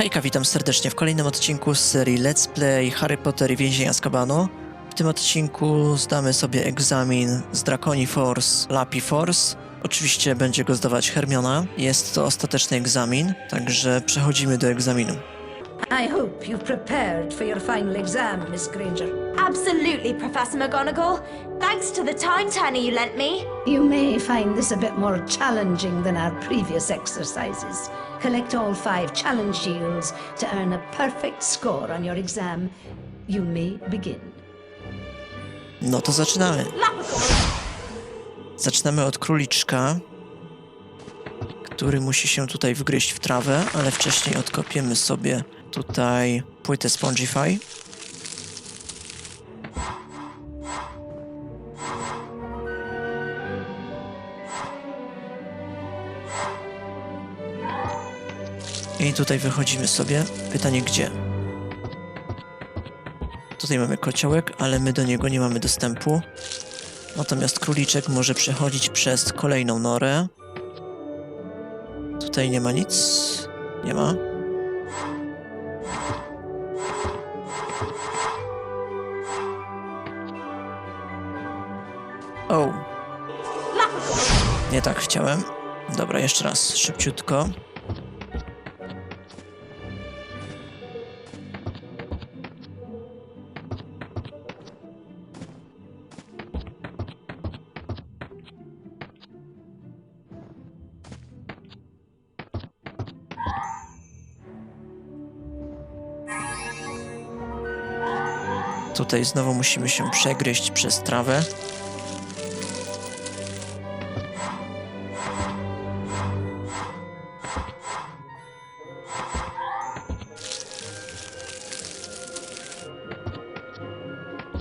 Hejka, witam serdecznie w kolejnym odcinku z serii Let's Play Harry Potter i Więzień Azkabanu. W tym odcinku zdamy sobie egzamin z Draconi Force, Lapi Force. Oczywiście będzie go zdawać Hermiona. Jest to ostateczny egzamin, także przechodzimy do egzaminu. I hope you've prepared for your final exam, Miss Granger. Absolutely, Professor McGonagall. Thanks to the time turner you lent me. You may find this a bit more challenging than our previous exercises. Collect all five challenge shields to earn a perfect score on your exam. You may begin. No to zaczynamy. Zaczynamy od króliczka, który musi się tutaj wgryźć w trawę, ale wcześniej odkopiemy sobie tutaj płytę Spongify. I tutaj wychodzimy sobie. Pytanie gdzie? Tutaj mamy kociołek, ale my do niego nie mamy dostępu. Natomiast króliczek może przechodzić przez kolejną norę. Tutaj nie ma nic. Nie ma. O. Nie tak chciałem. Dobra, jeszcze raz, szybciutko. Tutaj znowu musimy się przegryźć przez trawę.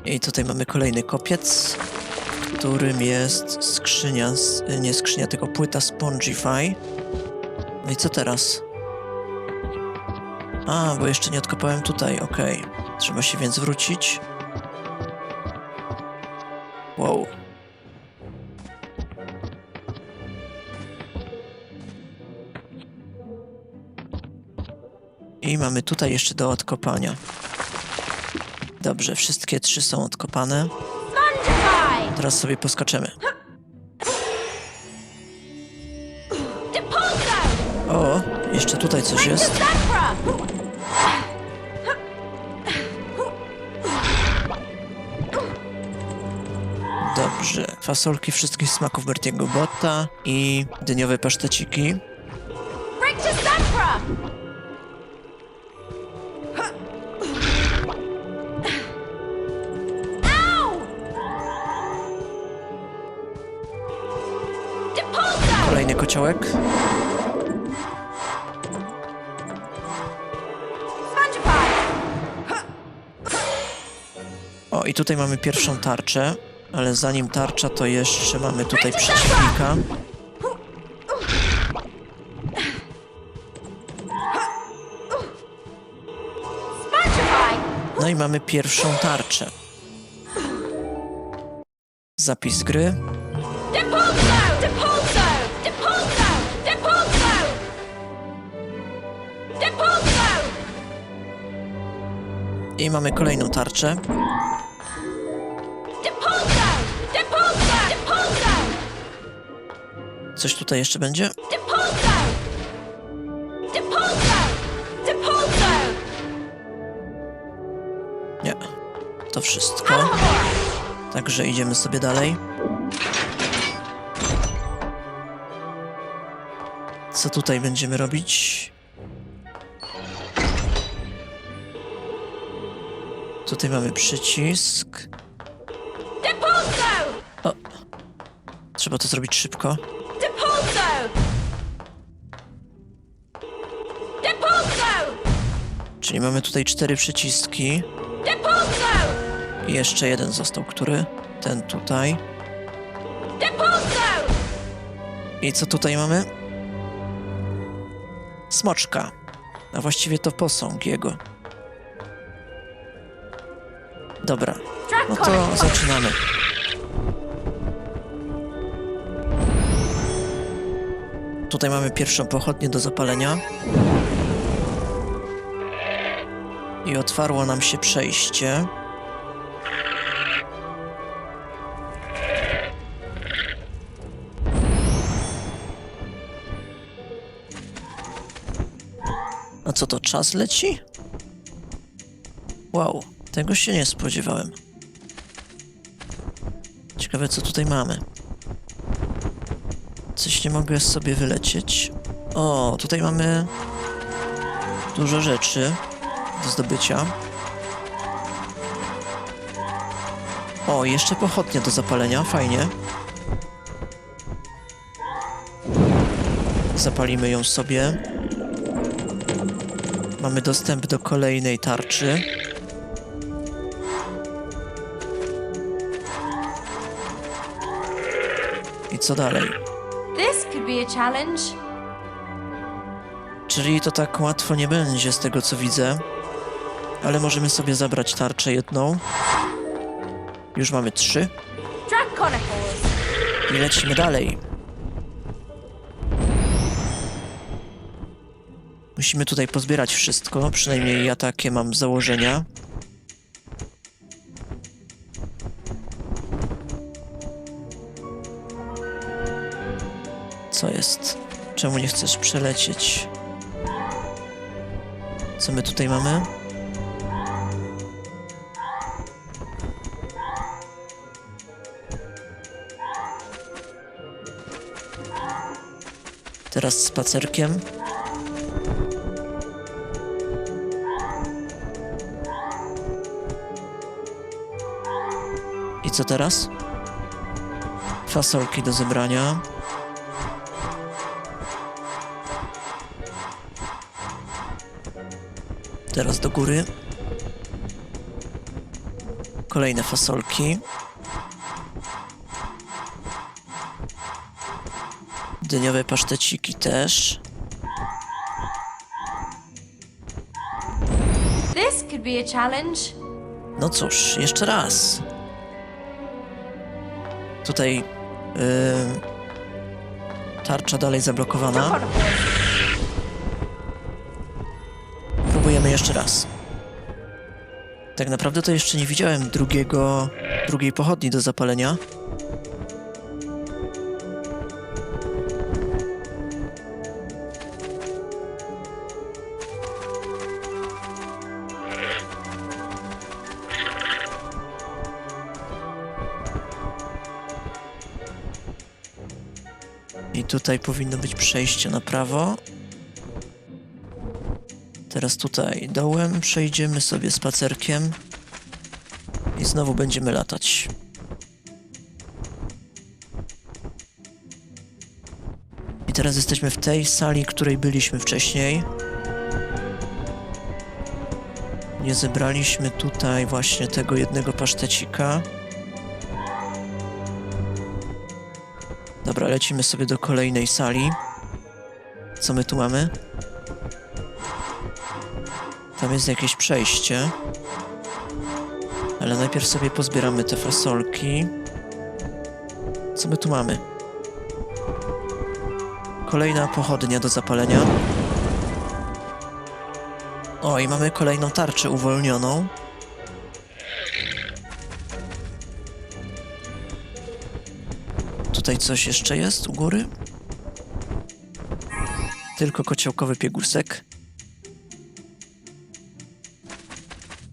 I tutaj mamy kolejny kopiec, którym jest skrzynia, nie skrzynia, tylko płyta Spongify. No i co teraz? A, bo jeszcze nie odkopałem tutaj, okej. Trzeba się więc wrócić. Wow. I mamy tutaj jeszcze do odkopania. Dobrze, wszystkie trzy są odkopane. Teraz sobie. Depulso! O, jeszcze tutaj coś jest. Fasolki wszystkich smaków Bertiego Botta i dyniowe paszteciki. Kolejny kociołek. O, i tutaj mamy pierwszą tarczę, ale zanim tarcza, to jeszcze mamy tutaj przeciwnika. No i mamy pierwszą tarczę. Zapis gry. I mamy kolejną tarczę. Coś tutaj jeszcze będzie? Nie. To wszystko. Także idziemy sobie dalej. Co tutaj będziemy robić? Tutaj mamy przycisk. O! Trzeba to zrobić szybko. Czyli mamy tutaj cztery przyciski. I jeszcze jeden został, który? Ten tutaj. I co tutaj mamy? Smoczka. A właściwie to posąg jego. Dobra, no to zaczynamy. Tutaj mamy pierwszą pochodnię do zapalenia. I otwarło nam się przejście. A co to, czas leci? Wow, tego się nie spodziewałem. Ciekawe, co tutaj mamy. Coś nie mogę sobie wylecieć. O, tutaj mamy dużo rzeczy do zdobycia. O, jeszcze pochodnia do zapalenia, fajnie. Zapalimy ją sobie. Mamy dostęp do kolejnej tarczy. I co dalej? This could be a challenge. Czyli to tak łatwo nie będzie z tego co widzę. Ale możemy sobie zabrać tarczę jedną. Już mamy trzy. Draconicals. I lecimy dalej. Musimy tutaj pozbierać wszystko, przynajmniej ja takie mam założenia. Co jest? Czemu nie chcesz przelecieć? Co my tutaj mamy? Teraz spacerkiem. I co teraz? Fasolki do zebrania. Teraz do góry. Kolejne fasolki. Dyniowe paszteciki też. This could be a challenge. No cóż, jeszcze raz. Tutaj yy, tarcza dalej zablokowana. Próbujemy jeszcze raz. Tak naprawdę to jeszcze nie widziałem drugiego, drugiej pochodni do zapalenia. I tutaj powinno być przejście na prawo. Teraz tutaj dołem przejdziemy sobie spacerkiem i znowu będziemy latać. I teraz jesteśmy w tej sali, której byliśmy wcześniej. Nie zebraliśmy tutaj właśnie tego jednego pasztecika. Dobra, lecimy sobie do kolejnej sali. Co my tu mamy? Tam jest jakieś przejście. Ale najpierw sobie pozbieramy te fasolki. Co my tu mamy? Kolejna pochodnia do zapalenia. O, i mamy kolejną tarczę uwolnioną. Tutaj coś jeszcze jest u góry? Tylko kociołkowy piegusek.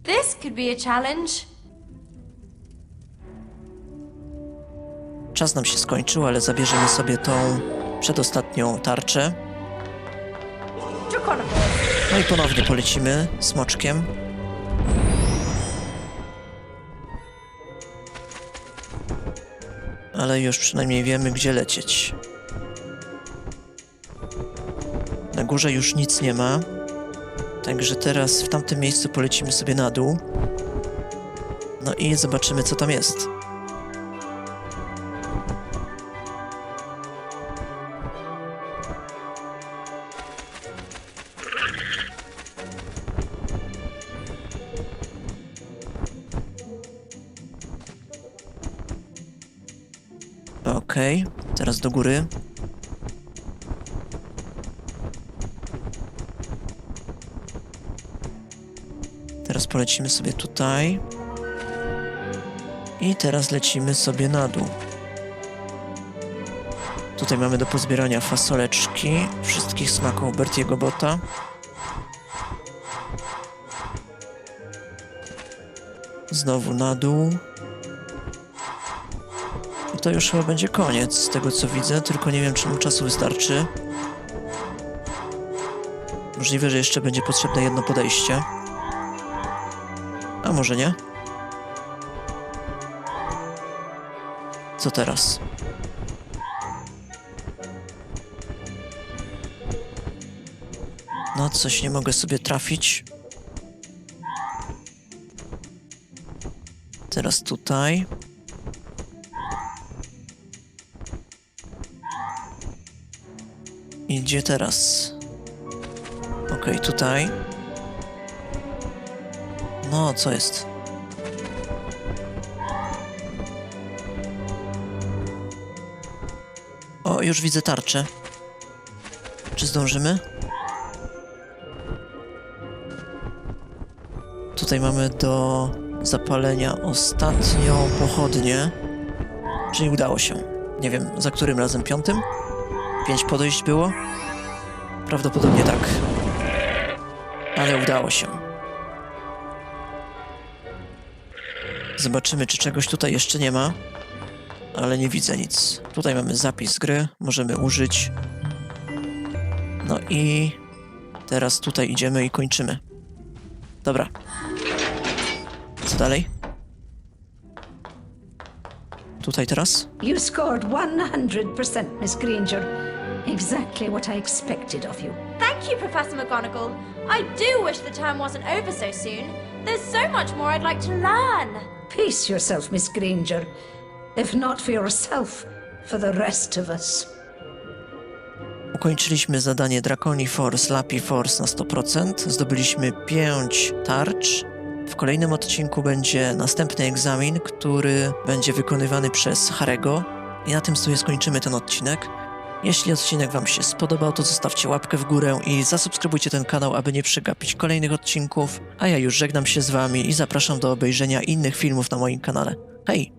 This could be a challenge. Czas nam się skończył, ale zabierzemy sobie tą przedostatnią tarczę. No i ponownie polecimy smoczkiem. Ale już przynajmniej wiemy, gdzie lecieć. Na górze już nic nie ma. Także teraz w tamtym miejscu polecimy sobie na dół. No i zobaczymy, co tam jest. Okej, teraz do góry. Teraz polecimy sobie tutaj. I teraz lecimy sobie na dół. Tutaj mamy do pozbierania fasoleczki, wszystkich smaków Bertiego Bota. Znowu na dół. To już chyba będzie koniec z tego co widzę, tylko nie wiem czy mu czasu wystarczy. Możliwe, że jeszcze będzie potrzebne jedno podejście. A może nie? Co teraz? No, coś nie mogę sobie trafić. Teraz tutaj. Gdzie teraz? Okej, tutaj. No, co jest? O, już widzę tarczę. Czy zdążymy? Tutaj mamy do zapalenia ostatnią pochodnię. Czyli udało się. Nie wiem, za którym razem? Piątym? Pięć podejść było? Prawdopodobnie tak. Ale udało się. Zobaczymy, czy czegoś tutaj jeszcze nie ma. Ale nie widzę nic. Tutaj mamy zapis gry, możemy użyć. No i teraz tutaj idziemy i kończymy. Dobra. Co dalej? Tutaj teraz? You scored 100%, Miss Granger. Exactly what I expected of you. Thank you, Professor McGonagall. I do wish the term wasn't over so soon. There's so much more I'd like to learn. Pace yourself, Miss Granger. If not for yourself, for the rest of us. Ukończyliśmy zadanie Draconi Force, Lapi Force na 100%. Zdobyliśmy 5 tarcz. W kolejnym odcinku będzie następny egzamin, który będzie wykonywany przez Harego. I na tym sobie skończymy ten odcinek. Jeśli odcinek Wam się spodobał, to zostawcie łapkę w górę i zasubskrybujcie ten kanał, aby nie przegapić kolejnych odcinków. A ja już żegnam się z Wami i zapraszam do obejrzenia innych filmów na moim kanale. Hej!